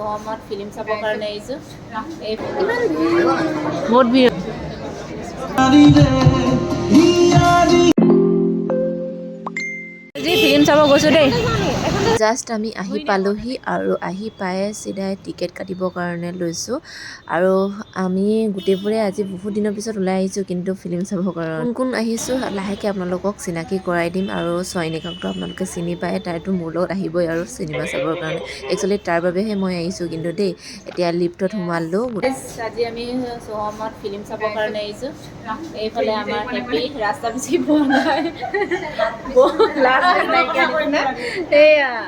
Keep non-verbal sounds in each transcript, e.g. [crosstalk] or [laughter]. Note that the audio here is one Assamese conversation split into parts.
আছোঁ অসমত ফিল্ম চাবৰ কাৰণে আহিছোঁ বহুত ভিৰ ফিল্ম চাব গৈছোঁ দেই জাষ্ট আমি আহি পালোহি আৰু আহি পায়ে চিধাই টিকেট কাটিবৰ কাৰণে লৈছোঁ আৰু আমি গোটেইবোৰে আজি বহুত দিনৰ পিছত ওলাই আহিছোঁ কিন্তু ফিল্ম চাবৰ কাৰণে কোন কোন আহিছোঁ লাহেকৈ আপোনালোকক চিনাকি কৰাই দিম আৰু চয়নিকাকতো আপোনালোকে চিনি পায় তাইতো মোৰ লগত আহিবই আৰু চিনেমা চাবৰ কাৰণে একচুৱেলি তাৰ বাবেহে মই আহিছোঁ কিন্তু দেই এতিয়া লিফ্টত সোমালোঁ আজি আমি চহমত ফিল্ম চাবৰ কাৰণে আহিছোঁ এইফালে আমাৰ হেপী ৰাস্তা বিচাৰি পোৱা নাই সেয়া [laughs]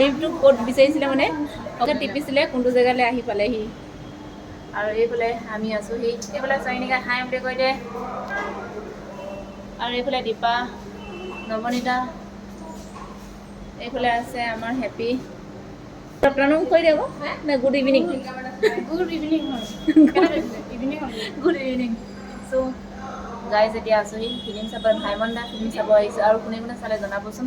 লিভটো ক'ত বিচাৰিছিলে মানে টিপিছিলে কোনটো জেগালৈ আহি পালেহি আৰু এইফালে আমি আছোঁহি এইফালে চয়নিকা হাই বুলি কৈ দে আৰু এইফালে দীপা নৱনীতা এইফালে আছে আমাৰ হেপী আপোনালোক কৈ দিয়ক নে good evening good evening good evening চ' গাইজ এতিয়া আছোঁহি ফিল্ম চাব ভাইমন দা ফিল্ম চাব আহিছোঁ আৰু কোনে কোনে চালে জনাবচোন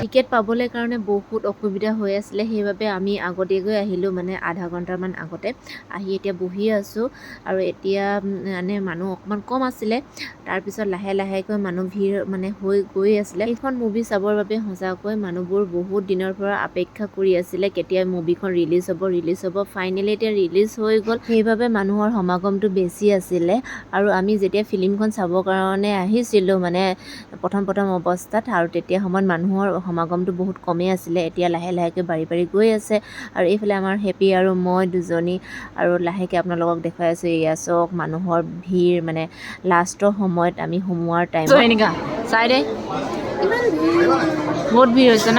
টিকেট পাবলৈ কাৰণে বহুত অসুবিধা হৈ আছিলে সেইবাবে আমি আগতে গৈ আহিলোঁ মানে আধা ঘণ্টামান আগতে আহি এতিয়া বহি আছোঁ আৰু এতিয়া মানে মানুহ অকণমান কম আছিলে তাৰপিছত লাহে লাহেকৈ মানুহ ভিৰ মানে হৈ গৈ আছিলে সেইখন মুভি চাবৰ বাবে সঁচাকৈ মানুহবোৰ বহুত দিনৰ পৰা অপেক্ষা কৰি আছিলে কেতিয়া মুভিখন ৰিলিজ হ'ব ৰিলিজ হ'ব ফাইনেলি এতিয়া ৰিলিজ হৈ গ'ল সেইবাবে মানুহৰ সমাগমটো বেছি আছিলে আৰু আমি যেতিয়া ফিল্মখন চাবৰ কাৰণে আহিছিলোঁ মানে প্ৰথম প্ৰথম অৱস্থাত আৰু তেতিয়া সময়ত মানুহৰ সমাগমটো বহুত কমেই আছিলে এতিয়া লাহে লাহেকৈ বাঢ়ি বাঢ়ি গৈ আছে আৰু এইফালে আমাৰ হেপী আৰু মই দুজনী আৰু লাহেকৈ আপোনালোকক দেখুৱাই আছোঁ এয়া চক মানুহৰ ভিৰ মানে লাষ্টৰ সময়ত আমি সোমোৱাৰ টাইম চাই দে বহুত ভিৰ হৈছে ন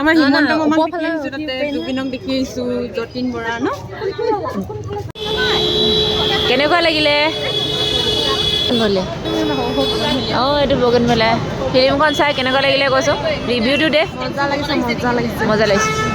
আমাৰ হিমন্ত মামাক দেখি আহিছোঁ তাতে জুবিনক দেখি আহিছোঁ যতীন বৰা ন কেনেকুৱা লাগিলে অ এইটো বগেন মেলা ফিল্মখন চাই কেনেকুৱা লাগিলে কৈছো ৰিভিউটো দে মজা লাগিছে মজা লাগিছে মজা লাগিছে